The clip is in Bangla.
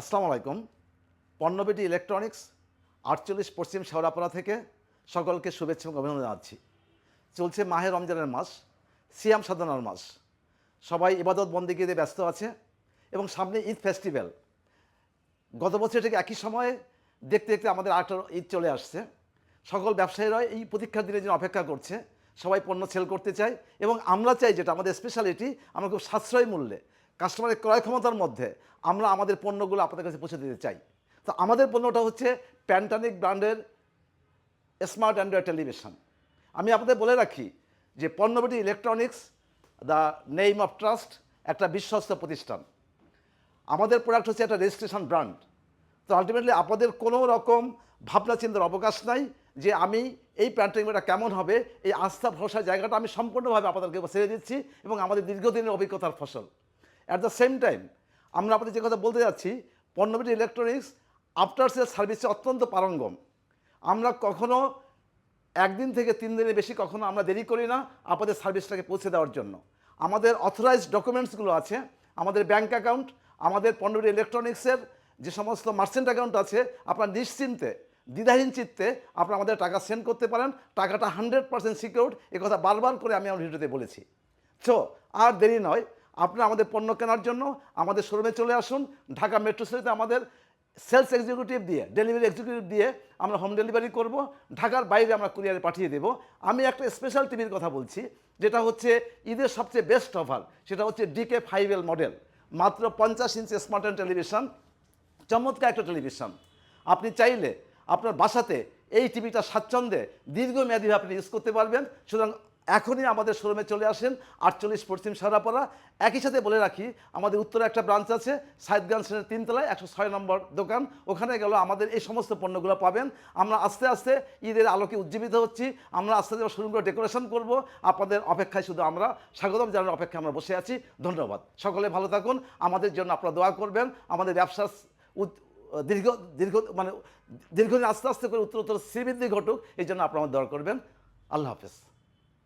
আসসালামু আলাইকুম। পণ্যবেটি ইলেকট্রনিক্স আটচল্লিশ পশ্চিম শেওড়াপাড়া থেকে সকলকে শুভেচ্ছা এবং অভিনন্দন জানাচ্ছি। চলছে মাহে রমজানের মাস, সিয়াম সাধনার মাস। সবাই ইবাদত বন্দিগিতে ব্যস্ত আছে এবং সামনে ঈদ ফেস্টিভ্যাল গত বছর থেকে একই সময়ে দেখতে দেখতে আমাদের আরেকটা ঈদ চলে আসছে। সকল ব্যবসায়ীরা এই প্রতীক্ষার দিনের জন্য অপেক্ষা করছে। সবাই পণ্য সেল করতে চায় এবং আমরা চাই যেটা আমাদের স্পেশালিটি আমরা খুব সাশ্রয় মূল্যে কাস্টমারের ক্রয় ক্ষমতার মধ্যে আমরা আমাদের পণ্যগুলো আপনাদের কাছে পৌঁছে দিতে চাই। তো আমাদের পণ্যটা হচ্ছে প্যান্টানিক ব্র্যান্ডের স্মার্ট অ্যান্ড্রয়েড টেলিভিশন আমি আপনাদের বলে রাখি যে পণ্যবটি electronics the name of trust একটা বিশ্বস্ত প্রতিষ্ঠান। আমাদের প্রোডাক্ট হচ্ছে একটা রেজিস্ট্রেশন ব্র্যান্ড তো আলটিমেটলি আপনাদের কোনো রকম ভাবনা চিন্তার অবকাশ নাই যে আমি এই প্যান্টিংটা কেমন হবে, এই আস্থা ভরসার জায়গাটা আমি সম্পূর্ণভাবে আপনাদেরকে ছেড়ে দিচ্ছি এবং আমাদের দীর্ঘদিনের অভিজ্ঞতার ফসল। অ্যাট দ্য সেম টাইম আমরা আপনাদের যে কথা বলতে যাচ্ছি পণ্যবিটি ইলেকট্রনিক্স আফটার সেল সার্ভিসে অত্যন্ত পারঙ্গম। আমরা কখনো একদিন থেকে তিন দিনের বেশি কখনো আমরা দেরি করি না আপনাদের সার্ভিসটাকে পৌঁছে দেওয়ার জন্য। আমাদের অথরাইজড ডকুমেন্টসগুলো আছে, আমাদের ব্যাঙ্ক অ্যাকাউন্ট আমাদের পণ্যবিটি ইলেকট্রনিক্সের যে সমস্ত মার্চেন্ট অ্যাকাউন্ট আছে, আপনার নিশ্চিন্তে, দ্বিধাহীন চিত্তে আপনারা আমাদের টাকা সেন্ড করতে পারেন। টাকাটা হান্ড্রেড পার্সেন্ট সিকিউরড কথা বারবার করে আমি আমার ভিডিওতে বলেছি। তো আর দেরি নয় আপনারা আমাদের পণ্য কেনার জন্য আমাদের শোরুমে চলে আসুন। ঢাকা মেট্রো সিটিতে আমাদের সেলস এক্সিকিউটিভ দিয়ে ডেলিভারি এক্সিকিউটিভ দিয়ে আমরা হোম ডেলিভারি করব। ঢাকার বাইরে আমরা কুরিয়ারে পাঠিয়ে দেব। আমি একটা স্পেশাল টিভির কথা বলছি, যেটা হচ্ছে ঈদের সবচেয়ে বেস্ট অফার সেটা হচ্ছে ডিকে ফাইভ এল মডেল মাত্র পঞ্চাশ ইঞ্চি স্মার্ট টেলিভিশন চমৎকার একটা টেলিভিশন আপনি চাইলে আপনার বাসাতে এই টিভিটা স্বাচ্ছন্দ্যে দীর্ঘমেয়াদীভাবে আপনি ইউজ করতে পারবেন। সুতরাং এখনই আমাদের শোরুমে চলে আসেন, আটচল্লিশ পশ্চিম সারাপাড়া একই সাথে বলে রাখি, আমাদের উত্তরে একটা ব্রাঞ্চ আছে সাইদগঞ্জ তিনতলায়, একশো ছয় নম্বর দোকান। ওখানে গেল আমাদের এই সমস্ত পণ্যগুলো পাবেন। আমরা আস্তে আস্তে ঈদের আলোকে উজ্জীবিত হচ্ছি। আমরা আস্তে আস্তে শোরুমগুলো ডেকোরেশন করব। আপনাদের অপেক্ষায় শুধু আমরা। স্বাগতম জানানোর অপেক্ষায় আমরা বসে আছি। ধন্যবাদ। সকলে ভালো থাকুন। আমাদের জন্য আপনারা দোয়া করবেন। আমাদের ব্যবসার উদ- দীর্ঘ দীর্ঘ মানে দীর্ঘদিন আস্তে আস্তে করে উত্তর উত্তর শ্রীবৃদ্ধি ঘটুক, এই জন্য আপনারা দোয়া করবেন। আল্লাহ হাফেজ।